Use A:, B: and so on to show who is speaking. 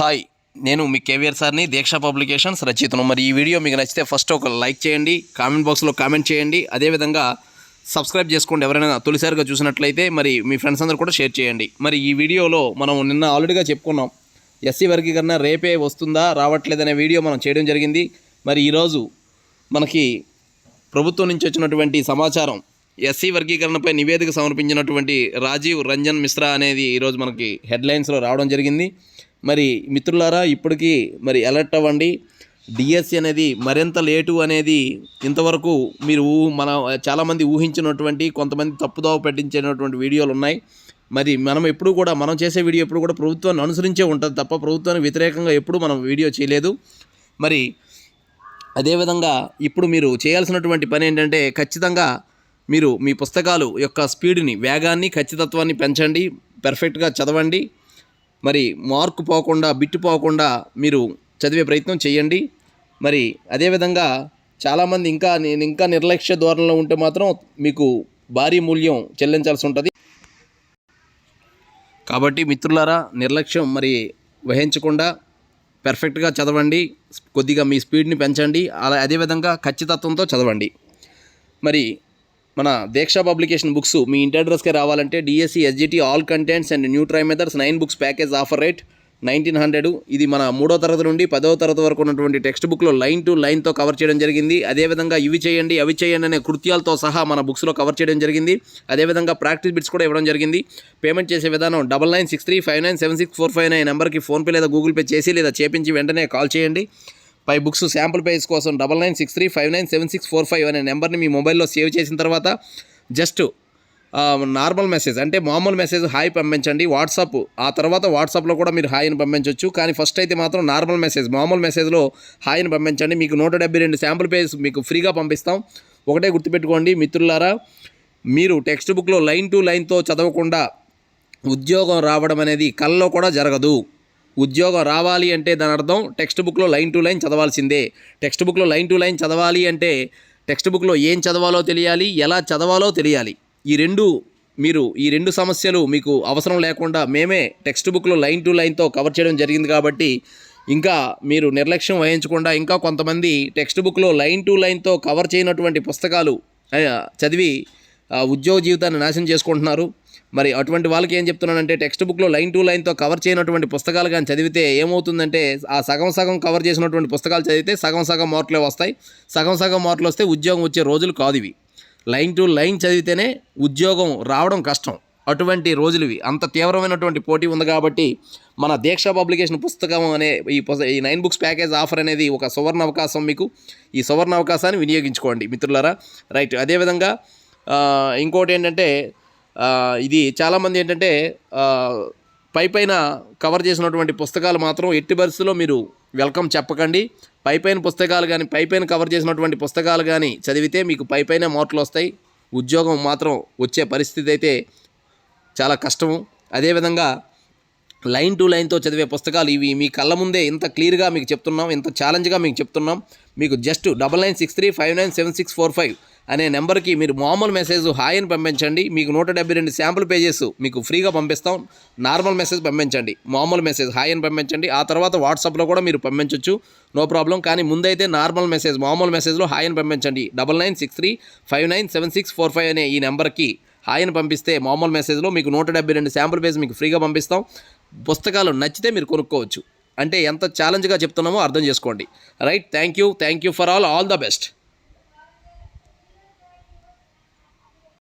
A: Hi నేను మీ కేవీఆర్ సార్ని దీక్ష publications రచయితను. మరి ఈ వీడియో మీకు నచ్చితే ఫస్ట్ ఒక లైక్ చేయండి కామెంట్ బాక్స్లో కామెంట్ చేయండి. అదేవిధంగా సబ్స్క్రైబ్ చేసుకోండి ఎవరైనా తొలిసారిగా చూసినట్లయితే మరి మీ ఫ్రెండ్స్ అందరూ కూడా షేర్ చేయండి. మరి ఈ వీడియోలో మనం నిన్న ఆల్రెడీగా చెప్పుకున్నాం ఎస్సీ వర్గీకరణ రేపే వస్తుందా రావట్లేదనే వీడియో మనం చేయడం జరిగింది. మరి ఈరోజు మనకి ప్రభుత్వం నుంచి వచ్చినటువంటి సమాచారం ఎస్సీ వర్గీకరణపై నివేదిక సమర్పించినటువంటి రాజీవ్ రంజన్ మిశ్రా అనేది ఈరోజు మనకి హెడ్లైన్స్లో రావడం జరిగింది. మరి మిత్రులారా ఇప్పటికీ మరి అలర్ట్ అవ్వండి. డిఎస్సి అనేది మరింత లేటు అనేది ఇంతవరకు మీరు ఊహ మన చాలామంది ఊహించినటువంటి కొంతమంది తప్పుదోవ పెట్టించినటువంటి వీడియోలు ఉన్నాయి. మరి మనం ఎప్పుడు కూడా మనం చేసే వీడియో ఎప్పుడు కూడా ప్రభుత్వాన్ని అనుసరించే ఉంటుంది తప్ప ప్రభుత్వానికి వ్యతిరేకంగా ఎప్పుడు మనం వీడియో చేయలేదు. మరి అదేవిధంగా ఇప్పుడు మీరు చేయాల్సినటువంటి పని ఏంటంటే ఖచ్చితంగా మీరు మీ పుస్తకాలు యొక్క స్పీడ్ని వేగాన్ని ఖచ్చితత్వాన్ని పెంచండి. పెర్ఫెక్ట్గా చదవండి. మరి మార్కు పోకుండా బిట్టు పోకుండా మీరు చదివే ప్రయత్నం చేయండి. మరి అదేవిధంగా చాలామంది ఇంకా నేను ఇంకా నిర్లక్ష్య ధోరణిలో ఉంటే మాత్రం మీకు భారీ మూల్యం చెల్లించాల్సి ఉంటుంది. కాబట్టి మిత్రులారా నిర్లక్ష్యం మరి వహించకుండా పెర్ఫెక్ట్గా చదవండి. కొద్దిగా మీ స్పీడ్ని పెంచండి. అలా అదేవిధంగా ఖచ్చితత్వంతో చదవండి. మరి మన దీక్ష పబ్లికేషన్ బుక్స్ మీ ఇంటి అడ్రస్కే రావాలంటే DSC SGT all contents and new try methods nine books package offer rate nineteen hundred ఇది మన మూడో తరగతి నుండి పదవ తరగతి వరకు ఉన్నటువంటి టెక్స్ట్ బుక్లో లైన్ టు లైన్తో కవర్ చేయడం జరిగింది. అదేవిధంగా ఇవి చేయండి అవి చేయండి అనే కృత్యాలతో సహా మన బుక్స్లో కవర్ చేయడం జరిగింది. అదేవిధంగా ప్రాక్టీస్ బిట్స్ కూడా ఇవ్వడం జరిగింది. పేమెంట్ చేసే విధానం double nine six three five nine seven six four five nine నెంబర్కి ఫోన్పే లేదా గూగుల్ పే చేసి లేదా చేపించి వెంటనే కాల్ చేయండి. ఫైవ్ బుక్స్ శాంపుల్ పేజ్ కోసం double nine six three five nine seven six four five అనే నెంబర్ని మీ మొబైల్లో సేవ్ చేసిన తర్వాత జస్ట్ నార్మల్ మెసేజ్ అంటే మామూలు మెసేజ్ హాయ్ పంపించండి వాట్సాప్ ఆ తర్వాత వాట్సాప్లో కూడా మీరు హాయ్ని పంపించవచ్చు కానీ ఫస్ట్ అయితే మాత్రం నార్మల్ మెసేజ్ మామూలు మెసేజ్లో హాయ్ని పంపించండి మీకు నూట డెబ్బై రెండు శాంపుల్ పేజ్ మీకు ఫ్రీగా పంపిస్తాం. ఒకటే గుర్తుపెట్టుకోండి మిత్రులారా మీరు టెక్స్ట్ బుక్లో లైన్ టు లైన్తో చదవకుండా ఉద్యోగం రావడం అనేది కళ్ళలో కూడా జరగదు. ఉద్యోగం రావాలి అంటే దాని అర్థం టెక్స్ట్ బుక్లో లైన్ టు లైన్ చదవాల్సిందే. టెక్స్ట్ బుక్లో లైన్ టు లైన్ చదవాలి అంటే టెక్స్ట్ బుక్లో ఏం చదవాలో తెలియాలి ఎలా చదవాలో తెలియాలి. ఈ రెండు మీరు ఈ రెండు సమస్యలు మీకు అవసరం లేకుండా మేమే టెక్స్ట్ బుక్లో లైన్ టు లైన్తో కవర్ చేయడం జరిగింది కాబట్టి ఇంకా మీరు నిర్లక్ష్యం వహించకుండా ఇంకా కొంతమంది టెక్స్ట్ బుక్లో లైన్ టు లైన్తో కవర్ చేయనటువంటి పుస్తకాలు చదివి ఉద్యోగ జీవితాన్ని నాశనం చేసుకుంటున్నారు. మరి అటువంటి వాళ్ళకి ఏం చెప్తున్నానంటే టెక్స్ట్ బుక్లో లైన్ టు లైన్తో కవర్ చేయనటువంటి పుస్తకాలు కానీ చదివితే ఏమవుతుందంటే ఆ సగం సగం కవర్ చేసినటువంటి పుస్తకాలు చదివితే సగం సగం మార్కులే వస్తాయి. సగం సగం మార్కులు వస్తే ఉద్యోగం వచ్చే రోజులు కాదు ఇవి. లైన్ టు లైన్ చదివితేనే ఉద్యోగం రావడం కష్టం. అటువంటి రోజులు ఇవి అంత తీవ్రమైనటువంటి పోటీ ఉంది కాబట్టి మన దీక్ష పబ్లికేషన్ పుస్తకం అనే ఈ ఈ నైన్ బుక్స్ ప్యాకేజ్ ఆఫర్ అనేది ఒక సువర్ణ అవకాశం మీకు. ఈ సువర్ణ అవకాశాన్ని వినియోగించుకోండి మిత్రులారా. రైట్. అదేవిధంగా ఇంకోటి ఏంటంటే ఇది చాలామంది ఏంటంటే పై పైన కవర్ చేసినటువంటి పుస్తకాలు మాత్రం ఎట్టి పరిస్థితుల్లో మీరు వెల్కమ్ చెప్పకండి. పై పైన పుస్తకాలు కానీ పై పైన కవర్ చేసినటువంటి పుస్తకాలు కానీ చదివితే మీకు పై పైన మార్కులు వస్తాయి. ఉద్యోగం మాత్రం వచ్చే పరిస్థితి అయితే చాలా కష్టము. అదేవిధంగా లైన్ టు లైన్తో చదివే పుస్తకాలు ఇవి మీ కళ్ళ ముందే ఇంత క్లియర్గా మీకు చెప్తున్నాం ఇంత ఛాలెంజ్గా మీకు చెప్తున్నాం. మీకు just double nine six three five nine seven six four five అనే నెంబర్కి మీరు మామూలు మెసేజ్ హాయ్ అని పంపించండి. మీకు నూట డెబ్బై రెండు శాంపుల్ పేజెస్ మీకు ఫ్రీగా పంపిస్తాం. నార్మల్ మెసేజ్ పంపించండి. మామూలు మెసేజ్ హాయ్ అని పంపించండి. ఆ తర్వాత వాట్సాప్లో కూడా మీరు పంపించవచ్చు నో ప్రాబ్లం. కానీ ముందైతే నార్మల్ మెసేజ్ మామూలు మెసేజ్లో హాయ్ అని పంపించండి. Double nine six three five nine seven six four five అనే ఈ నెంబర్కి హాయ్ అని పంపిస్తే మామూలు మెసేజ్లో మీకు నూట డెబ్బై రెండు శాంపుల్ పేజ్ మీకు ఫ్రీగా పంపిస్తాం. పుస్తకాలు నచ్చితే మీరు కొనుక్కోవచ్చు. అంటే ఎంత ఛాలెంజ్గా చెప్తున్నామో అర్థం చేసుకోండి. Right thank you thank you for all all the best